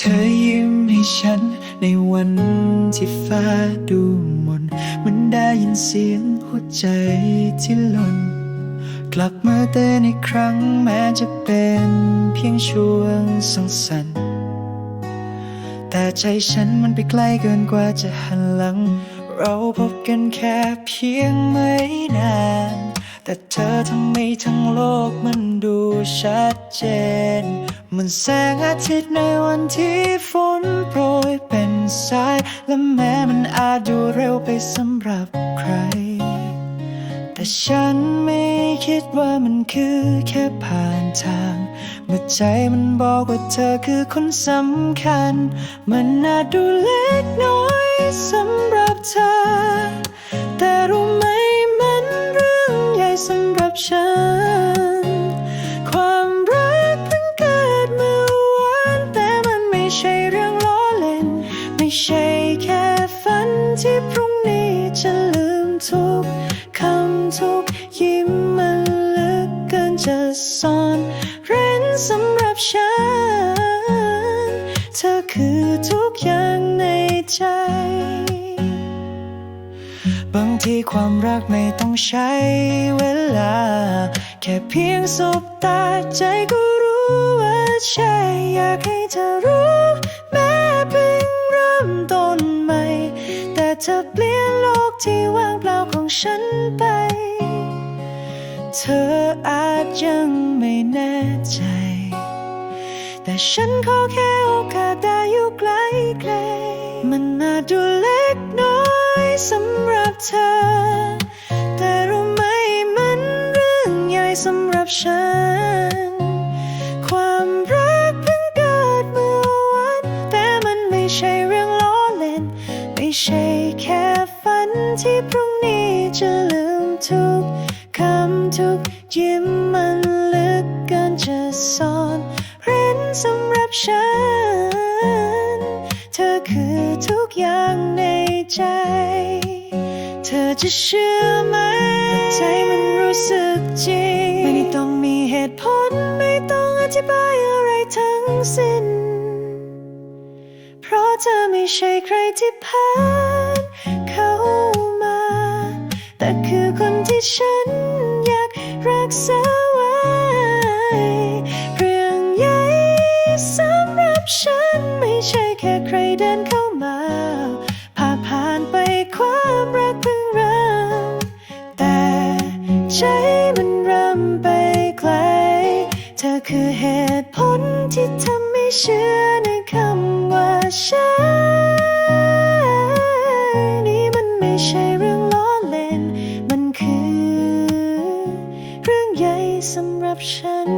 เธอยิ้มให้ฉันในวันที่ฟ้าดูมนมันได้ยินเสียงหัวใจที่หล่นกลับมาเตือนอีกครั้งแม้จะเป็นเพียงช่วงสั้นๆแต่ใจฉันมันไปไกลเกินกว่าจะหันหลัง เราพบกันแค่เพียงไม่นาน แต่เธอทำให้ทั้งโลกมันดูชัดเจน มันแสงอาทิตย์ในวันที่ฝนโปรยเป็นสาย และแม้มันอาจดูเร็วไปสำหรับใคร แต่ฉันไม่คิดว่ามันคือแค่ผ่านทาง เมื่อใจมันบอกว่าเธอคือคนสำคัญ มันน่าดูเล็กน้อยสำหรับเธอ ช่แค่ฝันที่พรุ่งนี้จะลืมทุกคำทุกยิ้มมันลึกเกินจะซ่อนเร้นสำหรับฉัน เธอคือทุกอย่างในใจ บางทีความรักไม่ต้องใช้เวลา แค่เพียงสบตาใจก็รู้ว่าใช่อยากให้เธอรู้ เธอเปลี่ยนโลกที่ว่างเปล่าของฉันไป เธออาจยังไม่แน่ใจ แต่ฉันขอแค่โอกาสได้อยู่ใกล้ๆมันน่าดูเล็กน้อยสำหรับเธอ แต่รู้ไหมมันเรื่องใหญ่สำหรับฉัน ที่พรุ่งนี้จะลืมทุกคำทุกยิ้มมันลึกเกินจะซ่อนเร้นสำหรับฉัน เธอคือทุกอย่างในใจ เธอจะเชื่อไหมใจมันรู้สึกจริง ไม่ต้องมีเหตุผลไม่ต้องอธิบายอะไรทั้งสิ้น เพราะเธอไม่ใช่ใครที่ผ่านเข้ามา แต่คือคนที่ฉันอยากรักษาไว้ เรื่องใหญ่สำหรับฉันไม่ใช่แค่ใครเดินเข้ามา ผ่าผ่านไปความรักเพิ่งเริ่มแต่ใจมันเริ่มไปไกล เธอคือเหตุผลที่ทำ สำหรับฉัน